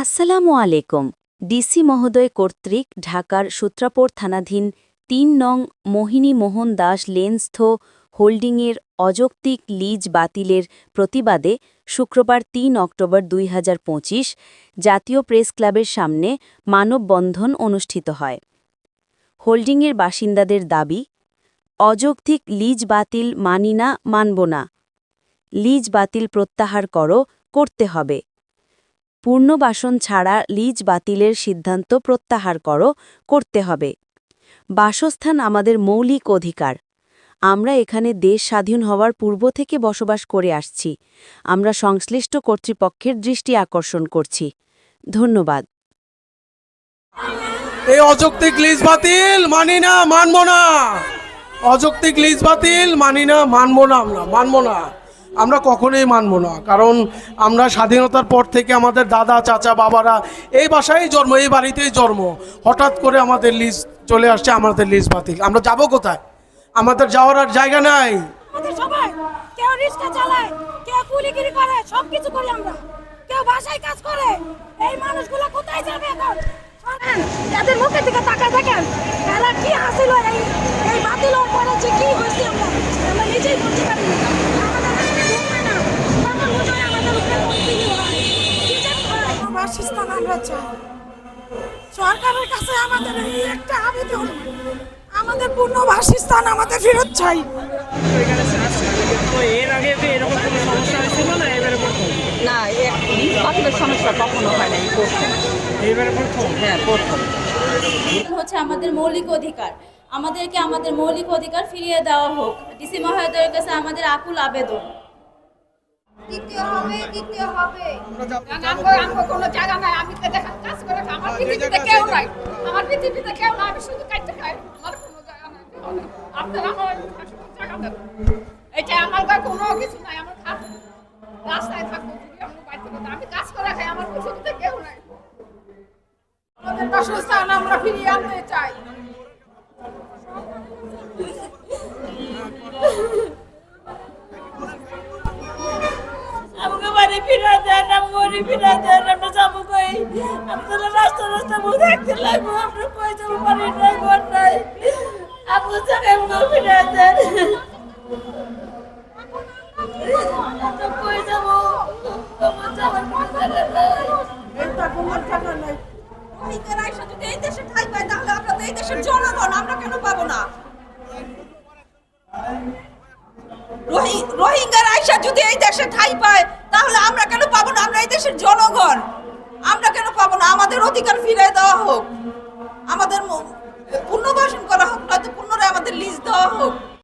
আসসালামু আলাইকুম। ডিসি মহোদয় কর্তৃক ঢাকার সূত্রাপুর থানাধীন তিন নং মোহিনী মোহন দাস লেন্সথ হোল্ডিংয়ের অযৌক্তিক লিজ বাতিলের প্রতিবাদে শুক্রবার তিন অক্টোবর দুই হাজার পঁচিশ জাতীয় প্রেস ক্লাবের সামনে মানববন্ধন অনুষ্ঠিত হয়। হোল্ডিংয়ের বাসিন্দাদের দাবি, অযৌক্তিক লিজ বাতিল মানি না, মানব না। লিজ বাতিল প্রত্যাহার করো, করতে হবে। পূর্ণবাসন ছাড়া লিজ বাতিলের সিদ্ধান্ত প্রত্যাহার করো, করতে হবে। বাসস্থান আমাদের মৌলিক অধিকার। আমরা এখানে দেশ স্বাধীন হওয়ার পূর্ব থেকে বসবাস করে আসছি। আমরা সংশ্লিষ্ট কর্তৃপক্ষের দৃষ্টি আকর্ষণ করছি। ধন্যবাদ। এই অযৌক্তিক লিজ বাতিল মানি না, মানবো না। অযৌক্তিক লিজ বাতিল মানি না, মানবো না আমরা, মানবো না। আমরা কখনোই মানব না। কারণ আমরা স্বাধীনতার পর থেকে আমাদের দাদা, চাচা, বাবারা এই বাসায় জন্ম, এই বাড়িতেই জন্ম। হঠাৎ করে আমাদের লিজ চলে আসছে, আমাদের লিজ বাতিল। আমরা যাব কোথায়? আমাদের যাওয়ার আর জায়গা নাই। মুখের দিকে তাকায় দেখেন কি এই বাতিল কি হয়েছে আমরা আমরা নিজেই বুঝতে পারি না। আমাদের কাছে ঘুম হয় না। বাবার বোঝায় আমাদের উপরে continue হয়। কি যে হয়? বাসস্থান আমরা চাই। সরকারের কাছে আমাদের এই একটা আবেদন আমাদের পূর্ণ বাসস্থান আমাদের ফেরত চাই। এর আগে এরকম কোনো সমস্যা হয়েছিল না এবারে না সমস্যা কখনো হয় না এবারে প্রথম? হ্যাঁ প্রথম। হচ্ছে আমাদের মৌলিক অধিকার। আমাদেরকে আমাদের মৌলিক অধিকার ফিরিয়ে দেওয়া হোক। ডিসি মহোদয়ের কাছে আমাদের আকুল আবেদন। দ্বিতীয় হবে দ্বিতীয় হবে। আমার আমার কোনো জায়গা নাই। আমি তো দেখেন কাজ করে আমার পৃথিবীতে কেউ নাই। আমার পৃথিবীতে কেউ নাই। আমি শুধু কাটতে খাই। আমার কোনো জায়গা নাই আপনারা আমার জায়গা দেন এটা আমার কাছে কোনো কিছু নাই। আমার খাট রাস্তায় থাকব আমি বাড়িতে আমি কাজ করে খাই আমার পৃথিবীতে কেউ নাই। আমাদের বাসস্থান আমরা ফিরিয়ে আনতে চাই। বাড়ি ফিরে দেন আমি গড়ি ফিরে দেন আমরা যাব কই? আমি তো রাস্তা রাস্তা বউ থাকতে লাগবো আমরা কই যাব? বাড়ি নাই ঘর নাই। ফিরে দেন কই যাব? আমার যাওয়ার কোনো জায়গা নাই এটা কোনো জায়গা নাই। রোহিঙ্গারা এসে যদি এই দেশে ঠাই তাহলে আমরা এই দেশের জনগণ আমরা কেন পাবো না? আইসা যদি এই দেশে ঠাই পায়, তাহলে আমরা কেন পাবো না? আমরা এই দেশের জনগণ। আমরা কেন পাবো না? আমাদের অধিকার ফিরে দেওয়া হোক। আমাদের পুনর্বাসন করা হোক, নয়তো পুনরায় আমাদের লিজ দেওয়া হোক।